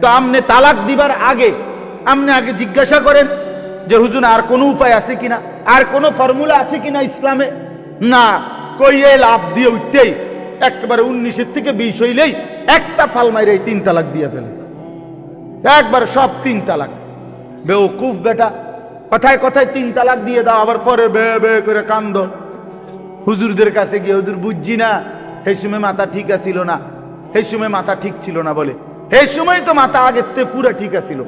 তো আপনি তালাক দিবার আগে আপনি আগে জিজ্ঞাসা করেন যে, হুজুর, আর কোনো উপায় আছে কিনা? আর কোনো ফর্মুলা আছে কিনা ইসলামে? না, কইয়ে লাভ দিয়ে উঠতেই একেবারে উনিশের থেকে বিশ হইলেই একটা ফাল মাইরে তিন তালাক দিয়ে ফেলে। একবার সব তিন তালাক। বেউকুফ বেটা, কথায় কথায় তিন তালাক দিয়ে দাও, আবার পরে বে বে করে কান্দ। হুজুরদের কাছে গিয়ে, হুজুর, বুঝছি না সেই সময় মাথা ঠিক আছিল না সেই সময় মাথা ঠিক ছিল না বলে। সেই সময় তো মাথা আগের থেকে পুরো ঠিক আছিল।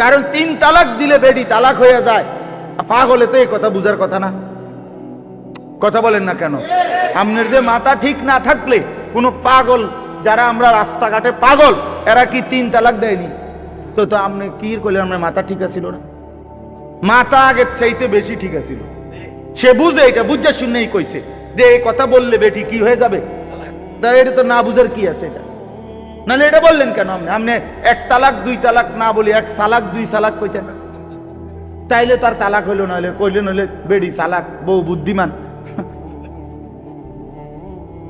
কারণ তিন তালাক দিলে বেডি তালাক হয়ে যায়। পাগলে তো এই কথা বুঝার কথা না। কথা বলেন না কেন? আপনার যে মাথা ঠিক না থাকলে কোনো পাগল, যারা আমরা রাস্তাঘাটে পাগল, এরা কি তিন তালাক দেয়নি? তো তো আপনি কি করলেন আপনার মাথা ঠিক আছিল না? মাথা আগের চাইতে বেশি ঠিক আছিল। সে বুঝে, এটা বুঝে শুনেই কইছে। যে এই কথা বললে বেটি কি হয়ে যাবে? তা এটা তো না বুঝার কি আছে এটা? নাহলে এটা বললেন কেন আপনি? আপনি এক তালাক, দুই তালাক না বলি এক সালাক, দুই সালাক কইতেন। তাইলে তার তালাক হইল, নাহলে কইলেন হলে বেডি সালাক, বউ বুদ্ধিমান।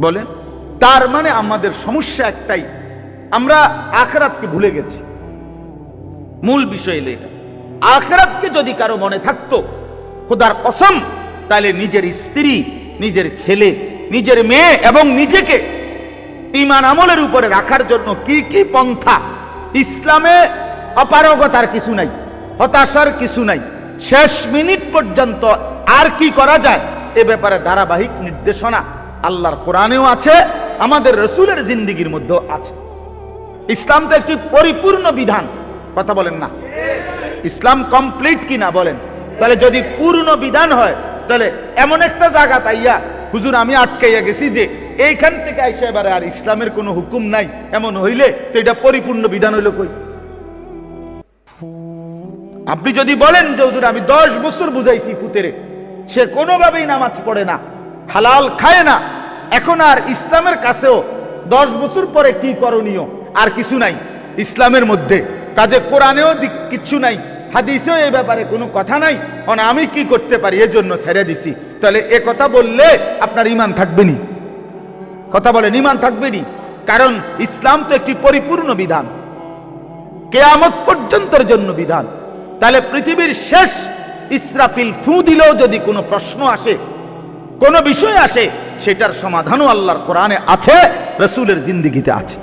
বলেন, তার মানে আমাদের সমস্যা একটাই, আমরা আখরাতকে ভুলে গেছি। মূল বিষয় এলো এটা। আখরাতকে যদি কারও মনে থাকতো, খোদার কসম তাহলে নিজের স্ত্রী, নিজের ছেলে, নিজের মেয়ে এবং নিজেকে ইমান আমলের উপরে রাখার জন্য কি কি পন্থা? ইসলামে অপারগতার কিছু নাই, হতাশার কিছু নাই। শেষ মিনিট পর্যন্ত আর কি করা যায়? এ ব্যাপারে ধারাবাহিক নির্দেশনা আল্লাহর কোরআনেও আছে, আমাদের রসুলের জিন্দিগির মধ্যেও আছে। ইসলাম তো একটি পরিপূর্ণ বিধান। কথা বলেন না। ইসলাম কমপ্লিট কি না বলেন? তাহলে যদি পূর্ণ বিধান হয়, তাহলে এমন একটা জায়গা তাইয়া হুজুর, আমি আটকাইয়া গেছি যে এইখান থেকে আইসা এবারে আর ইসলামের কোনো হুকুম নাই, এমন হইলে তো এটা পরিপূর্ণ বিধান হইল কই? আপনি যদি বলেন যে, হুজুর, আমি দশ বছর বুঝাইছি ফুতেরে সে কোনোভাবেই নামাজ পড়ে না, হালাল খায় না, এখন আর ইসলামের কাছেও দশ বছর পরে কি করণীয়? আর কিছু নাই ইসলামের মধ্যে, কাজে কোরআনেও দিক কিচ্ছু নাই। হাদিসেও এই ব্যাপারে কোনো কথা নাই। কারণ আমি কি করতে পারি? এজন্য ছেড়ে দিছি। তাহলে এ কথা বললে আপনার ইমান থাকবেনি কথা বলেন, ইমান থাকবেনি কারণ ইসলাম তো একটি পরিপূর্ণ বিধান। কেয়ামত পর্যন্তের জন্য বিধান। তাহলে পৃথিবীর শেষ ইসরাফিল ফু দিলেও যদি কোনো প্রশ্ন আসে, কোনো বিষয় আসে, সেটার সমাধানও আল্লাহর কোরআনে আছে, রসুলের জিন্দিগিতে আছে।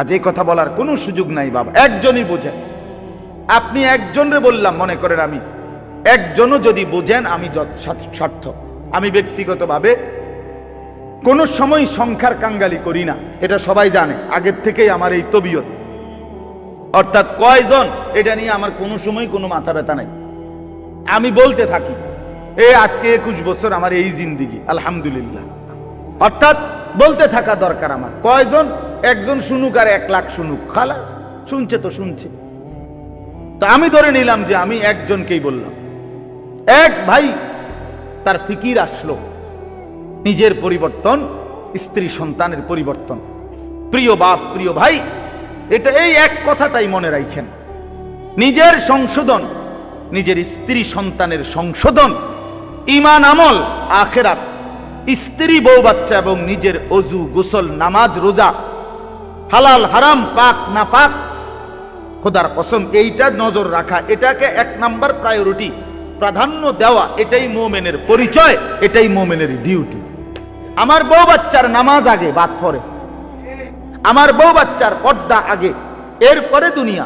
আজ এই কথা বলার কোনো সুযোগ নাই বাবা। একজনই বোঝেন আপনি একজনরে বললাম, মনে করেন আমি। একজনও যদি বোঝেন আমি সার্থক আমি ব্যক্তিগতভাবে কোনো সময় সংখ্যার কাঙ্গালি করি না, এটা সবাই জানে। আগের থেকেই আমার এই তবিয়ত। অর্থাৎ কয়জন, এটা নিয়ে আমার কোনো সময় কোনো মাথা ব্যথা নাই। আমি বলতে থাকি, এ আজকে একুশ বছর আমার এই জিন্দিগি, আলহামদুলিল্লাহ। অর্থাৎ বলতে থাকা দরকার আমার। কয়জন? একজন শুনুক আর এক লাখ শুনুক। খালাস, শুনছে তো শুনছে। তো আমি ধরে নিলাম যে আমি একজনকেই বললাম। এক ভাই তার ফিকির আসলো, নিজের পরিবর্তন, স্ত্রী সন্তানের পরিবর্তন। প্রিয় বাপ, প্রিয় ভাই, এটা এই এক কথাটাই মনে রাখেন নিজের সংশোধন, নিজের স্ত্রী সন্তানের সংশোধন ইমান আমল, আখেরাত, স্ত্রী বউ বাচ্চা এবং নিজের অজু, গোসল, নামাজ, রোজা, হালাল, হারাম, পাক না পাক খোদার কসম, এইটা নজর রাখা, এটাকে এক নাম্বার প্রায়োরিটি প্রাধান্য দেওয়া, এটাই মোমেনের পরিচয়, এটাই মোমেনের ডিউটি আমার বউ বাচ্চার নামাজ আগে, বাদ পরে। আমার বউ বাচ্চার পর্দা আগে, এরপরে দুনিয়া।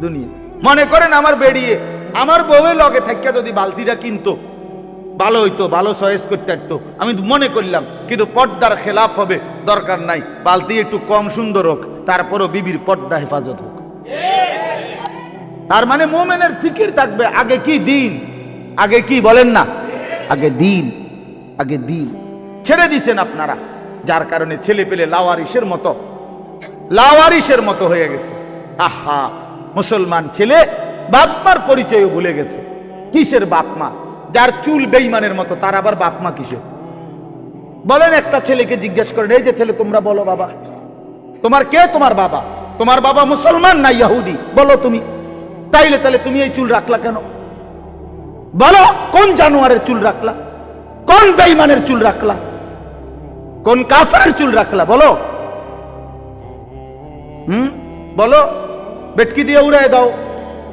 দুনিয়া। মনে করেন আমার বেরিয়ে, আমার বউয়ের লগে থেকে যদি বালতিটা কিনতো, ভালো হইতো, ভালো চয়েস করতে পারতো। আমি মনে করলাম, কিন্তু পর্দার খেলাফ হবে, দরকার নাই, বালতি একটু কম সুন্দর হোক, তারপরও বিবির পর্দা হেফাজত হোক। তার মানে মোমেনের ফিকির থাকবে, আগে কি দিন? আগে কি বলেন না? আগে দিন আগে দিন। ছেড়ে দিছেন আপনারা, যার কারণে ছেলে পেলে লাওয়ারিসের মতো লাওয়ারিসের মতো হয়ে গেছে। আহা, মুসলমান ছেলে বাপমার পরিচয় ভুলে গেছে। কিসের বাপমা? যার চুল বেইমানের মতো, তার আবার বাপমা কিসের বলেন একটা ছেলেকে জিজ্ঞেস করেন, এই যে ছেলে, তোমরা বলো বাবা। তোমার কে? তোমার বাবা? তোমার বাবা মুসলমান না ইয়াহুদি? বলো তুমি। তাইলে তাহলে তুমি এই চুল রাখলা কেন? বলো, কোন জানোয়ারের চুল রাখলা? কোন বেইমানের চুল রাখলা? কোন কাফের চুল রাখলা? বলো। হুম? বলো। বেটকি দিয়ে উড়াই দাও।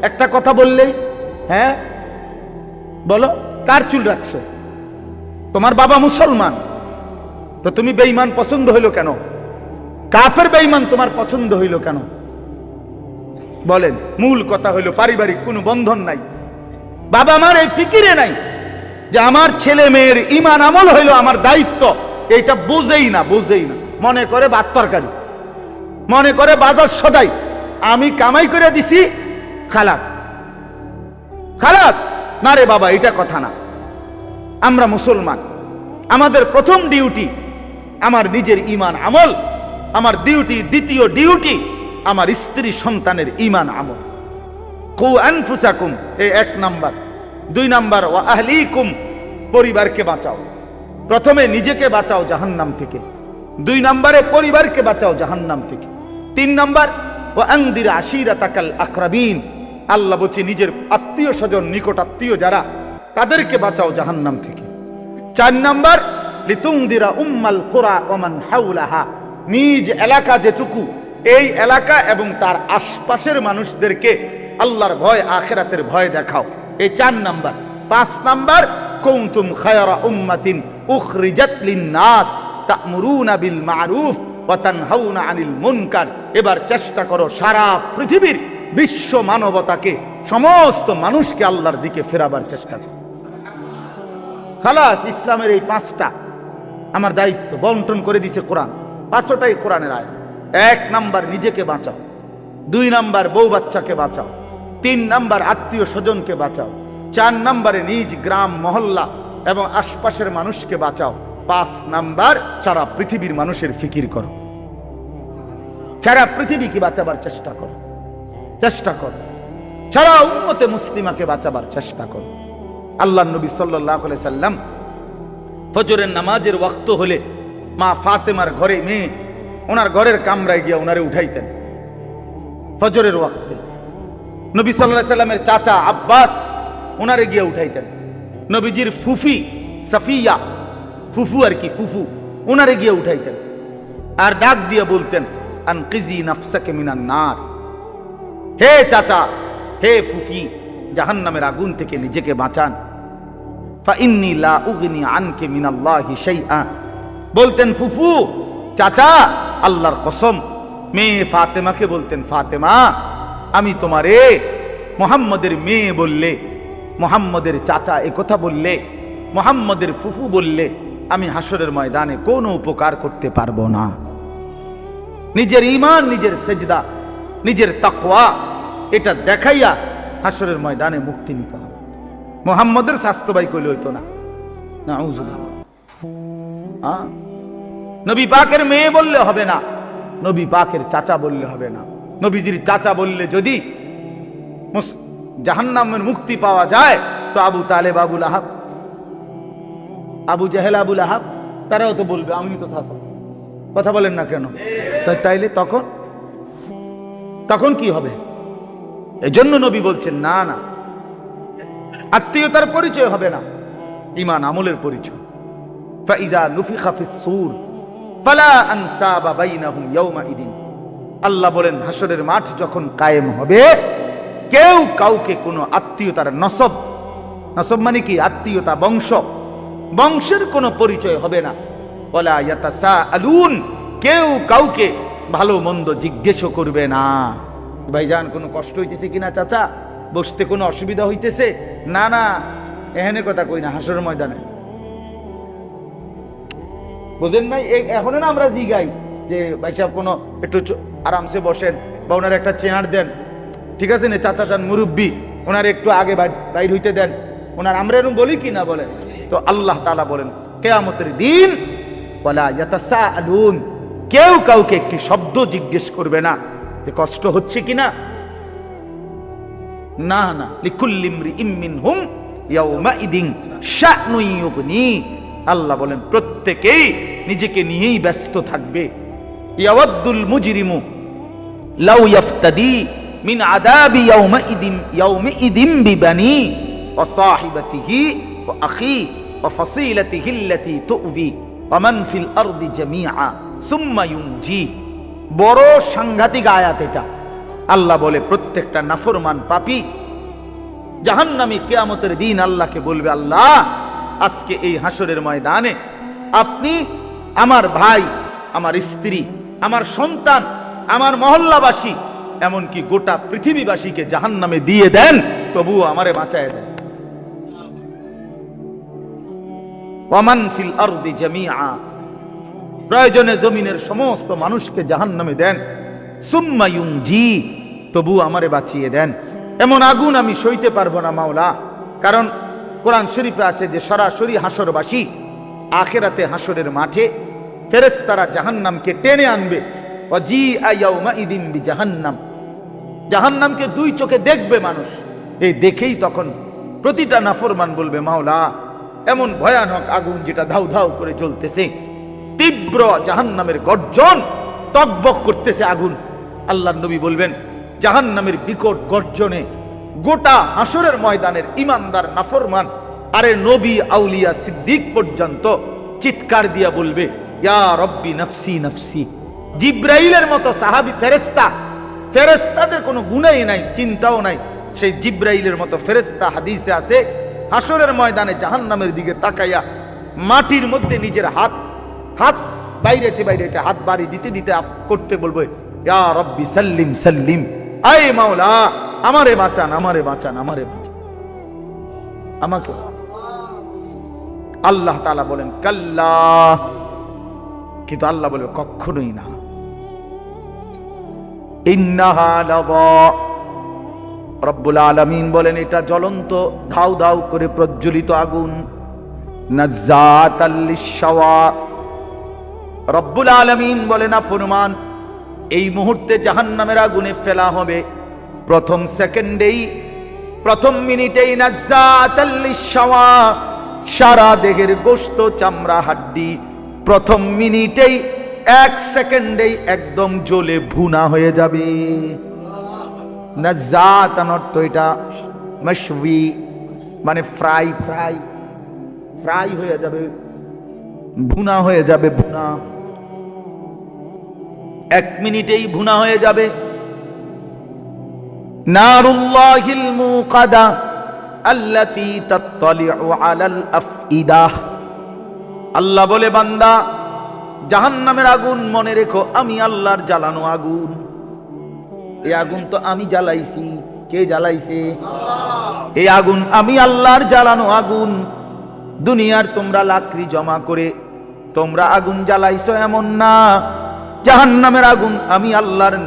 একটা কথা বললেই হ্যাঁ? বলো, কার চুল রাখছো? তোমার বাবা মুসলমান। তো তুমি বেঈমান পছন্দ হইল কেন? কাফের বেঈমান তোমার পছন্দ হইল কেন? বলেন, মূল কথা হইল পারিবারিক কোনো বন্ধন নাই। বাবা মার এই ফিকিরে নাই যে আমার ছেলে মেয়ের ইমান আমল হইল আমার দায়িত্ব। এইটা বুঝেই না বুঝেই না। মনে করে ভাত তরকারি, মনে করে বাজার সদাই। আমি কামাই করে দিছি, খালাস। খালাস? না রে বাবা, এটা কথা না। আমরা মুসলমান। আমাদের প্রথম ডিউটি আমার নিজের ইমান আমল। আমার ডিউটি দ্বিতীয় ডিউটি আমার স্ত্রী সন্তানের ইমান আমল। কু এই এক নাম্বার। দুই নাম্বার ও আহলিকুম, পরিবারকে বাঁচাও। প্রথমে নিজেকে বাঁচাও জাহান্নাম থেকে। দুই নম্বরে পরিবারকে বাঁচাও জাহান্নাম থেকে। তিন নাম্বার ও আংদির আশিরা তাকাল আকরাবিন। আল্লাহ বলছে, নিজের আত্মীয় স্বজন, নিকট আত্মীয় যারা, তাদেরকে বাঁচাও জাহান্নাম থেকে। চার নাম্বার, লিতুংদিরা উম্মাল কোরআ ওমান হাউলাহা নিজ এলাকা যেটুকু, এই এলাকা এবং তার আশপাশের মানুষদেরকে আল্লাহর ভয়, আখেরাতের ভয় দেখাও। এই চার নাম্বার। পাঁচ নাম্বার কৌতুম খায়রা উম্মাতিন উখরিজাত লিন-নাস তা'মুরুনা বিল মা'রুফ ওয়া তানহাউনা আনিল মুনকার। এবার চেষ্টা করো সারা পৃথিবীর বিশ্ব মানবতাকে, সমস্ত মানুষকে আল্লাহর দিকে ফেরাবার চেষ্টা করো। খালাস, ইসলামের এই পাঁচটা আমার দায়িত্ব বন্টন করে দিছে কোরআন। পাঁচটাই কোরআনের আয় এক নাম্বার নিজেকে বাঁচাও। দুই নাম্বার বউ বাচ্চাকে বাঁচাও। তিন নাম্বার আত্মীয় স্বজনকে বাঁচাও। চার নাম্বারে নিজ গ্রাম, মহল্লা এবং আশপাশের মানুষকে বাঁচাও। পাঁচ নাম্বার সারা পৃথিবীর মানুষের ফিকির করো। সারা পৃথিবীকে বাঁচাবার চেষ্টা করো। চেষ্টা করো। সারা উম্মতে মুসলিমাকে বাঁচাবার চেষ্টা করো। আল্লাহ নবী সাল্লাহ সাল্লাম ফজরের নামাজের ওয়াক্ত হলে মা ফাতেমার ঘরে মেয়ে, ওনার ঘরের কামরায় গিয়ে ওনারে উঠাইতেন। ফজরের ওয়াক্তে। নবী সাল্লাহ সাল্লামের চাচা আব্বাস ওনারে গিয়ে উঠাইতেন। নবীজির ফুফি সাফিয়া, ফুফু আর কি, ফুফু, ওনারে গিয়ে উঠাইতেন। আর ডাক দিয়ে বলতেন, আনকিজি নাফসাকে মিনান নার। হে চাচা, হে ফুফি, জাহান্নামের আগুন থেকে নিজেকে বাঁচান। ফাইন্নি লা উগনি আনকে মিনাল্লাহি শাইআ। বলতেন, ফুফু, চাচা, আল্লাহর কসম, মেয়ে ফাতেমাকে বলতেন, ফাতেমা, আমি তোমারে মোহাম্মদের মেয়ে বললে, মোহাম্মদের চাচা কথা বললে, মোহাম্মদের ফুফু বললে, আমি হাসরের ময়দানে কোনো উপকার করতে পারব না। নিজের ইমান নিজের সেজদা, নিজের তাকওয়া, এটা দেখাইয়া হাসরের ময়দানে মুক্তি নিতে হবে। মোহাম্মদের স্বাস্থ্যবাই কইলে হইতো না। না নবী পাকের মেয়ে বললে হবে না। নবী পাকের চাচা বললে হবে না। নবীজির চাচা বললে যদি জাহান্নামের মুক্তি পাওয়া যায়, তো আবু তালেব আবুল আহাব আবু জাহেল আবুল আহাব তারাও তো বলবে আমি তো শাসক কথা বলেন না কেন? তাই তাইলে তখন তখন কি হবে? এজন্য নবী বলছেন, না না। আত্মীয়তার পরিচয় হবে না। ইমান আমলের পরিচয়। ফাইজা নুফিখা ফিস সূর ফালা আনসাবা বাইনাহুম ইয়াউমাইদিন আল্লাহ বলেন হাসরের মাঠ যখন কায়েম হবে, কেউ কাউকে কোনো আত্মীয়তার নসব নসব মানে কি? আত্মীয়তা বংশ, বংশের কোনো পরিচয় হবে না। ওয়ালা ইয়াতাসাআলুন, কেউ কাউকে ভালো মন্দ জিজ্ঞেসও করবে না। ভাইজান, কোনো কষ্ট হইতেছে কিনা চাচা? বসতে কোনো অসুবিধা হইতেছে? না না এখানে কথা কই না হাসরের ময়দানে। বুঝেন নাই? এখনও না আমরা জিগাই যে ভাই সাহেব কোনো একটু আরামসে বসেন, বা ওনার একটা চেয়ার দেন। ঠিক আছে না, চাচা চান মুরব্বী, ওনার একটু আগে বাইর হইতে দেন। ওনার আমরা এরকম বলি কি না বলেন? তো আল্লাহ তাআলা বলেন, কেয়ামতের দিন বলা কেউ কাউকে একটি শব্দ জিজ্ঞেস করবে না যে কষ্ট হচ্ছে কিনা না। না না লিকুল্লিমরি ইমিন হুম ইয়াউমাইদিন শানুন ইউগনি। আল্লাহ বলেন, প্রত্যেকেই নিজেকে নিয়েই ব্যস্ত থাকবে। ইয়াওয়াদ্দুল মুজরিমু লাউ মিন আদাবি ইয়াউমাইদিন ইয়াউমাইদিন বিবানি ওয়া সাহিবাতিহি ওয়া আখি ওয়া ফাসিলাতিহি তুউবি ওয়া মান ফিল আরদি জামিআ সুম্মা ইউনজি। বড় সাংঘাতিক আয়াত এটা। আল্লাহ বলে, প্রত্যেকটা নাফরমান পাপি জাহান্নামী কেয়ামতের দিন আল্লাহকে বলবে, আল্লাহ আজকে এই হাসরের ময়দানে আপনি আমার ভাই, আমার স্ত্রী, আমার সন্তান, আমার মহল্লাবাসী, এমনকি গোটা পৃথিবীবাসীকে জাহান্নামে দিয়ে দেন, তবুও আমারে বাঁচায় দেন। প্রয়োজনে জমিনের সমস্ত মানুষকে জাহান্নামে দেন। সুম্মা ইউনজি তবু আমারে বাঁচিয়ে দেন। এমন আগুন আমি সইতে পারব না, মাওলা, কারণ কোরআন শরীফে আছে যে সরাসরি হাসরবাসী আখেরাতে হাসরের মাঠে ফেরেশতারা জাহান্নামকে টেনে আনবে। ইদিম বি জাহান্নাম জাহান্নামকে দুই চোখে দেখবে মানুষ। এই দেখেই তখন প্রতিটা নাফরমান বলবে, মাওলা, এমন ভয়ানক আগুন যেটা ধাউ ধাউ করে জ্বলতেছে। তীব্র জাহান্নামের গর্জন, টকবক করতেছে আগুন। আল্লাহ নবী বলবেন, জাহান্নামের বিকট গর্জনে গোটা হাসরের ময়দানের ইমানদার নাফরমান। আরে নবী আউলিয়া সিদ্দিক পর্যন্ত চিৎকার দিয়া বলবে, ইয়া রব্বি নফসি নফসি। জিব্রাইলের মতো সাহাবি ফেরেস্তা ফেরেস্তাদের কোনো গুণাই নাই, চিন্তাও নাই। সেই জিব্রাইলের মতো ফেরেস্তা হাদিসে আছে হাসরের ময়দানে জাহান্নামের দিকে তাকাইয়া মাটির মধ্যে নিজের হাত হাত বাইরেতে বাইরেতে হাত বাড়ি দিতে দিতে করতে বলব, ইয়া রব্বি সাল্লিম সাল্লিম। আয় মাওলা আমারে বাঁচান আমারে বাঁচান আমারে বাঁচান। আমাকে আল্লাহ তাআলা বলেন, কাল্লা। কিন্তু আল্লাহ বলবে, কখনোই না। রব্বুল আলামিন বলেন, এটা জ্বলন্ত, ধাউ ধাউ করে প্রজ্বলিত আগুন। রব্বুল আলামিন বলেন ফরমান এই মুহূর্তে জাহান্নামের আগুনে ফেলা হবে। প্রথম সেকেন্ডেই, প্রথম মিনিটেই নাজ্জাতাল লিশাওয়া সারা দেহের গোস্ত চামড়া, হাড্ডি, প্রথম মিনিটেই, এক সেকেন্ডেই একদম জ্বলে ভুনা হয়ে যাবে। অর্থ এটা মশবি মানে ফ্রাই ফ্রাই ফ্রাই হয়ে যাবে, ভুনা হয়ে যাবে, ভুনা। এক মিনিটেই ভুনা হয়ে যাবে। নারুল্লাহিল মুকাদা আল্লাতী তাত্তালিউ আলাল আফইদাহ আল্লাহ বলে, বান্দা, জাহান্নামের আগুন মনে রেখো, আমি আল্লাহর জ্বালানো আগুন। এই আগুন তো আমি জ্বালাইছি। কে জ্বালাইছে? এই আগুন আমি আল্লাহর জ্বালানো আগুন। দুনিয়ার তোমরা লাকড়ি জমা করে তোমরা আগুন জ্বালাইছো এমন না। জাহান্নামের আগুন, আমি আল্লাহর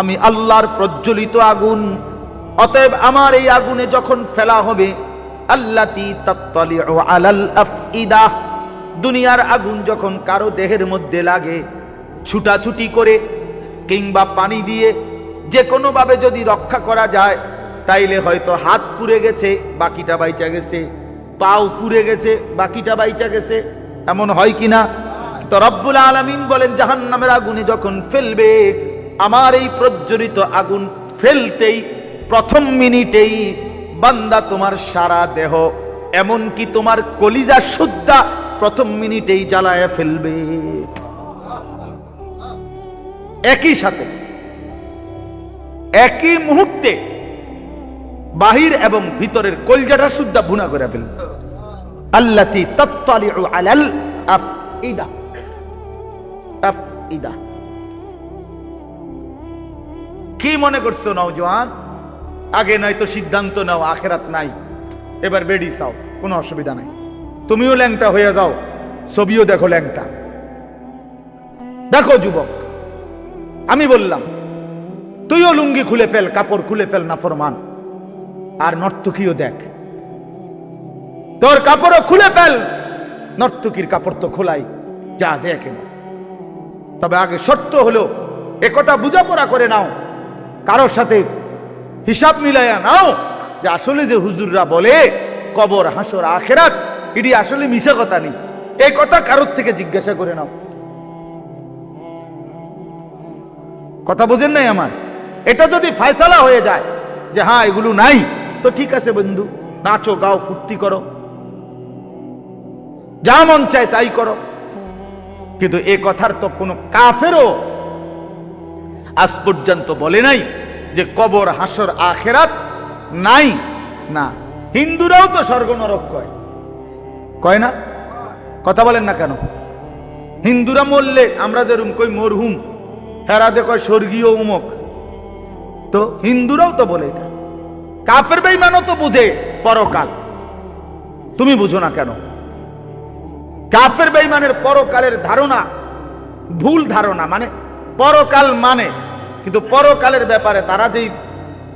আমি আল্লাহর প্রজ্বলিত আগুন। অতএব আমার এই আগুনে যখন ফেলা হবে, আল্লাতি দুনিয়ার আগুন যখন কারও দেহের মধ্যে লাগে, ছুটাছুটি করে কিংবা পানি দিয়ে যে কোনোভাবে যদি রক্ষা করা যায়, তাইলে হয়তো হাত পুড়ে গেছে, বাকিটা বাইচা গেছে, পাও পুড়ে গেছে, বাকিটা বাইচা গেছে। এমন হয় কিনা? তো রব্বুল আলামিন বলেন, জাহান্নামের আগুনে যখন ফেলবে, আমার এই প্রজ্বলিত আগুন ফেলতেই, প্রথম মিনিটেই বান্দা তোমার সারা দেহ, এমনকি তোমার কলিজা সুদ্ধা প্রথম মিনিটেই জ্বালায় ফেলবে। একই সাথে, একই মুহূর্তে বাহির এবং ভিতরের কলজাটা সুদ্ধা ভুনা করে ফেলবে। আল্লাতি তাত্তালিউ আলাল আফইদা আফইদা কি মনে করছ নওজোয়ান? আগে নয়তো সিদ্ধান্ত নাও, আখেরাত নাই। এবার বেডি চাও কোনো অসুবিধা নাই। তুমিও ল্যাংটা হয়ে যাও, ছবিও দেখো ল্যাংটা। দেখো যুবক, আমি বললাম, তুইও লুঙ্গি খুলে ফেল, কাপড় খুলে ফেল না ফরমান। আর নর্তকীও দেখ। তোর কাপড়ও খুলে ফেল। নর্তকীর কাপড় তো খোলাই, যা দেখে তবে আগে শর্ত হলো একথা বুঝাপড়া করে নাও। কারোর সাথে হিসাব মিলাইয়া নাও, যে আসলে যে হুজুররা বলে, কবর, হাসর, আখেরাত এটি আসলে মিশা কথা নেই। এই কথা কারোর থেকে জিজ্ঞাসা করে নাও। কথা বোঝেন নাই আমার? এটা যদি ফায়সালা হয়ে যায়, যে হ্যাঁ এগুলো নাই, তো ঠিক আছে বন্ধু। নাচো, গাও, ফুর্তি করো। যা মন চায় তাই করো। কিন্তু এ কথার তো কোনো কাফেরও আজ পর্যন্ত বলে নাই যে কবর, হাসর, আখেরাত নাই। না, হিন্দুরাও তো স্বর্গ নরক কয়। কয় না? কথা বলেন না কেন? হিন্দুরা মরলে আমরা যেরুম কই মরহুম, হেরাদে কয় স্বর্গীয় উমক। তো হিন্দুরাও তো বলে এটা। কাফের বেইমানও তো বুঝে পরকাল। তুমি বুঝো না কেন? কাফের বেইমানের পরকালের ধারণা, ভুল ধারণা মানে পরকাল মানে। কিন্তু পরকালের ব্যাপারে তারা যেই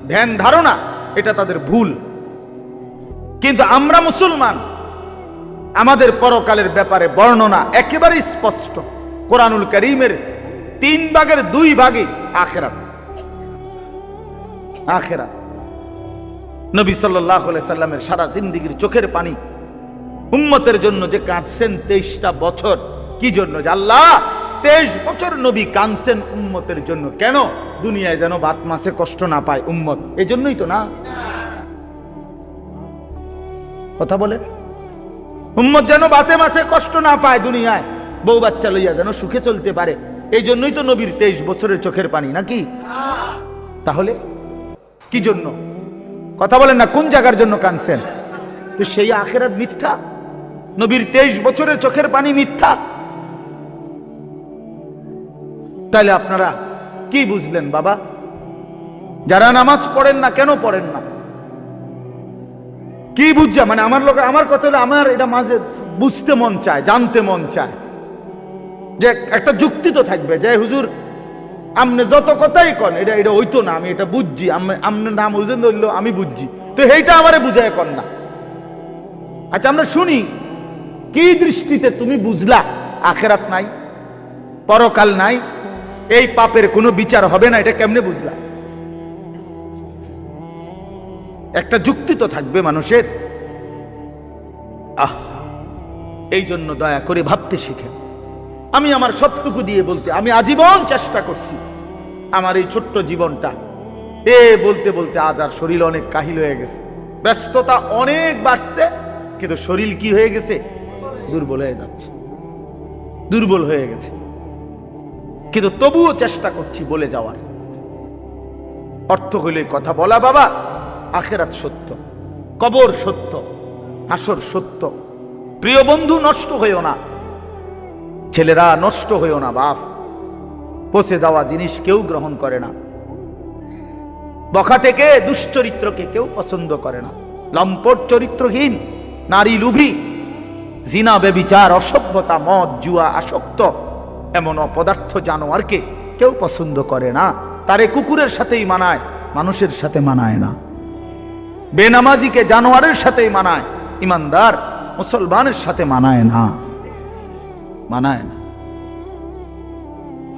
ধ্যান ধারণা, এটা তাদের ভুল। কিন্তু আমরা মুসলমান, আমাদের পরকালের ব্যাপারে বর্ণনা একেবারে স্পষ্ট। কোরআনুল করিমের তিন ভাগের দুই ভাগে আখেরাত। আখেরাত। নবী সাল্লাহ সাল্লামের সারা জিন্দিগির চোখের পানি উম্মতের জন্য যে কাঁদছেন তেইশটা বছর, কি জন্য আল্লাহ? তেইশ বছর নবী কাঁদছেন উম্মতের জন্য। কেন? দুনিয়ায় যেন বাত মাসে কষ্ট না পায় উম্মত। এই জন্যই তো না। কথা বলে উম্মত যেন বাতে মাসে কষ্ট না পায় দুনিয়ায়, বউ বাচ্চা লইয়া যেন সুখে চলতে পারে। এই জন্যই তো নবীর তেইশ বছরের চোখের পানি, নাকি? তাহলে কি জন্য? কথা বলেন না, কোন জায়গার জন্য কানছেন তো সেই আখেরাত মিথ্যা? নবীর তেইশ বছরের চোখের পানি মিথ্যা। তাহলে আপনারা কি বুঝলেন বাবা? যারা নামাজ পড়েন না কেন পড়েন না? কি বুঝছা মানে আমার লোক আমার কথা আমার এটা মাঝে বুঝতে মন চায়, জানতে মন চায়। যে একটা যুক্তি তো থাকবে যে, হুজুর আপনি যত কথাই কন, এটা এটা হইতো না, আমি এটা বুঝছি। আপনার নাম হুজুর ধরলো, আমি বুঝছি। তো এইটা আমারে বুঝায় কন না। আচ্ছা আমরা শুনি কি দৃষ্টিতে তুমি বুঝলা? আখেরাত নাই, পরকাল নাই, এই পাপের কোনো বিচার হবে না, এটা কেমনে বুঝলা? একটা যুক্তি তো থাকবে মানুষের। আহ, এই জন্য দয়া করে ভাবতে শিখে। আমি আমার সবটুকু দিয়ে বলতে, আমি আজীবন চেষ্টা করছি। আমার এই ছোট্ট জীবনটা, এ বলতে বলতে আজ আর শরীর অনেক কাহিল হয়ে গেছে। ব্যস্ততা অনেক বাড়ছে, কিন্তু শরীর কি হয়ে গেছে? দুর্বল হয়ে যাচ্ছে। দুর্বল হয়ে গেছে। কিন্তু তবুও চেষ্টা করছি বলে যাওয়ার। অর্থ হইলে কথা বলা বাবা, আখেরাত সত্য, কবর সত্য হাসর সত্য। প্রিয় বন্ধু, নষ্ট হইও না। ছেলেরা, নষ্ট হইও না বাপ। পচে যাওয়া জিনিস কেউ গ্রহণ করে না। বখাটেকে দুশ্চরিত্রকে কেউ পছন্দ করে না। লম্পট চরিত্রহীন, নারী লুভি। জিনা, বেবিচার, অসভ্যতা, মদ, জুয়া, আসক্ত এমন অপদার্থ জানোয়ারকে কেউ পছন্দ করে না। তারে কুকুরের সাথেই মানায়, মানুষের সাথে মানায় না। বেনামাজিকে জানোয়ারের সাথেই মানায়, ইমানদার, মুসলমানের সাথে মানায় না। মানায় না।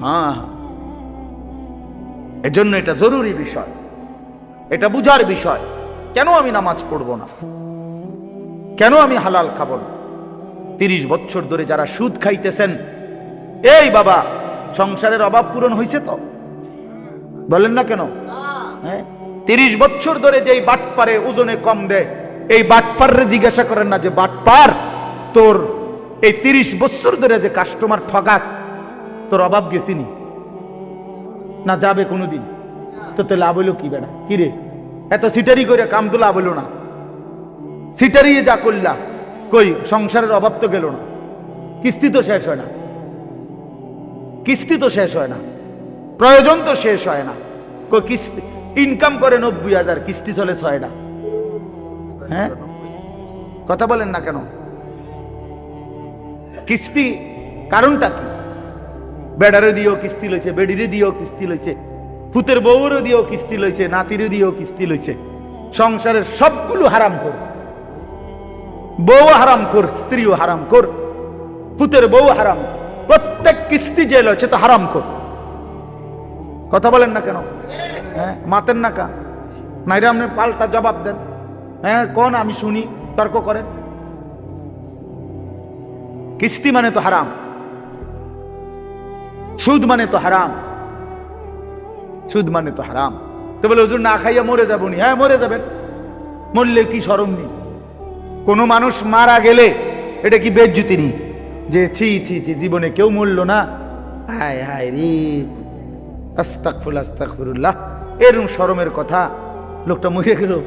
হ্যাঁ এজন্য এটা জরুরি বিষয়। এটা বুঝার বিষয়। কেন আমি নামাজ পড়ব না? কেন আমি হালাল খাব না? তিরিশ বছর ধরে যারা সুদ খাইতেছেন, এই বাবা, সংসারের অভাব পূরণ হয়েছে তো? বলেন না কেন? হ্যাঁ? তিরিশ বছর ধরে যেই বাটপারে ওজনে কম দেয়, এই বাটপারে জিজ্ঞাসা করেন না যে, বাটপার, তোর এই তিরিশ বছর ধরে যে কাস্টমার ঠগাস, তোর অভাব গেছিনি না? যাবে কোনোদিন? তো তো লাভ হইল কি বেড়া? কি রে? এত সিটারি করে কাম তো লাভ হইল না। সিটারি যা করলা কই সংসারের অভাব তো গেল না। কিস্তি তো শেষ হয় না। কিস্তি তো শেষ হয় না। প্রয়োজন তো শেষ হয় না। কই কিস্তি ইনকাম করে নব্বই হাজার, কিস্তি চলে ছয়টা হ্যাঁ? কথা বলেন না কেন? কিস্তি কারণটা কি? বেডারে দিয়েও কিস্তি লইছে, বেডিরে দিয়েও কিস্তি লইছে ফুতের বউরও দিয়েও কিস্তি লইছে, নাতিরে দিয়েও কিস্তি লইছে। সংসারের সবগুলো হারাম কর। বউ হারাম কর, স্ত্রীও হারাম কর, পুতের বউ হারাম প্রত্যেক কিস্তি যে লইছে তো হারাম কর। কথা বলেন না কেন? হ্যাঁ মাতেন না কা? নাইরে আপনি পাল্টা জবাব দেন। হ্যাঁ কোন আমি শুনি, তর্ক করেন। কিস্তি মানে তো হারাম। সুদ মানে তো হারাম। সুদ মানে তো হারাম। তো বলে, হুজুর, না খাইয়া মরে যাব নি। হ্যাঁ মরে যাবেন। মরলে কি সরম নি কোনো মানুষ মারা গেলে এটা কি বেজ্জুতি নি? যে ছি ছি ছি, জীবনে কেউ মরল না। হায় হায় রে। আস্তাকফুল আস্তাকফিরুল্লাহ এরম শরমের কথা লোকটা মরে গেল।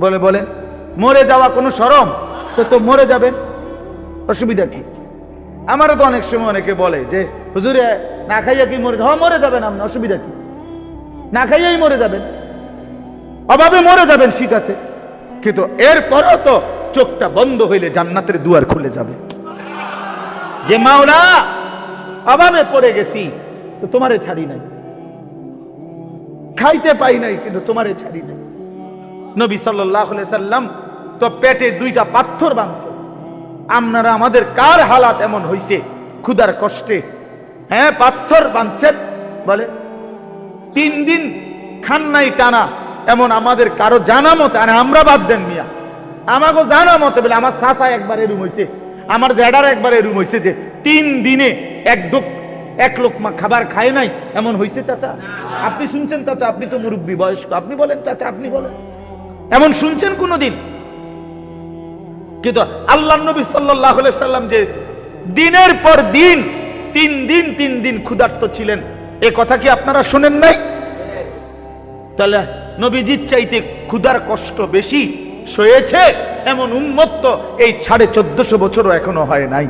বলে বলেন মরে যাওয়া কোনো শরম তো তো মরে যাবেন অসুবিধা কি? আমারও তো অনেক সময় অনেকে বলে যে, হুজুরে, না খাইয়া কি মরে হ্যাঁ মরে যাবেন আপনি, অসুবিধা কি? না খাইয়াই মরে যাবেন। অভাবে মরে যাবেন ঠিক আছে। কিন্তু এরপরও তো চোখটা বন্ধ হইলে জান্নাতের দুয়ার খুলে যাবে। যে মাওলা অভাবে পড়ে গেছি, তো তোমারে ছাড়ি নাই। খাইতে পাই নাই, কিন্তু তোমারে ছাড়ি নাই। নবী সাল্লাম তো পেটে দুইটা পাথর বাংছে আপনারা আমাদের কার হালাত এমন হইছে? ক্ষুদার কষ্টে। হ্যাঁ পাথর বাঁধছেন। বলে, তিন দিন খান নাই টানা এমন আমাদের কারও জানা মতে, আর আমরা বাদ দেন মিয়া। আমাকে জানা মতে বলে আমার সাসা একবার এরুম হয়েছে আমার জ্যাডার একবার এরুম হয়েছে যে তিন দিনে এক ডোক এক লোকমা খাবার খায় নাই, এমন হয়েছে চাচা? আপনি শুনছেন চাচা? আপনি তো মুরব্বী, বয়স্ক। আপনি বলেন চাচা, আপনি বলেন। এমন শুনছেন কোনোদিন? কিন্তু আল্লাহ নবী সাল্লাহ সাল্লাম যে দিনের পর দিন, তিন দিন তিন দিন ক্ষুধার্ত ছিলেন, এ কথা কি আপনারা শোনেন নাই? তাহলে নবীজির চাইতে ক্ষুধার কষ্ট বেশি সয়েছে এমন উন্মত্ত এই সাড়ে চোদ্দশো বছরও এখনও হয় নাই।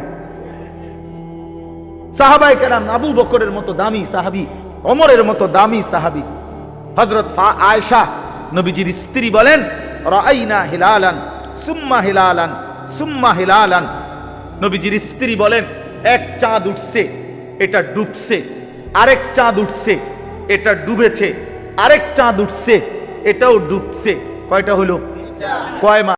সাহাবাই কেরাম আবু বকরের মতো দামি সাহাবি অমরের মতো দামি সাহাবি। হজরত আয়সা নবীজির স্ত্রী বলেন রাইনা হিলালান, সুম্মা হিলালান সুম্মা হিলালান। নবীজির স্ত্রী বলেন, এক চাঁদ উঠছে, এটা ডুবছে, আরেক চাঁদ উঠছে, এটা ডুবেছে। আরেক চাঁদ উঠছে এটাও ডুবছে। কয়টা হলো? কয় মাস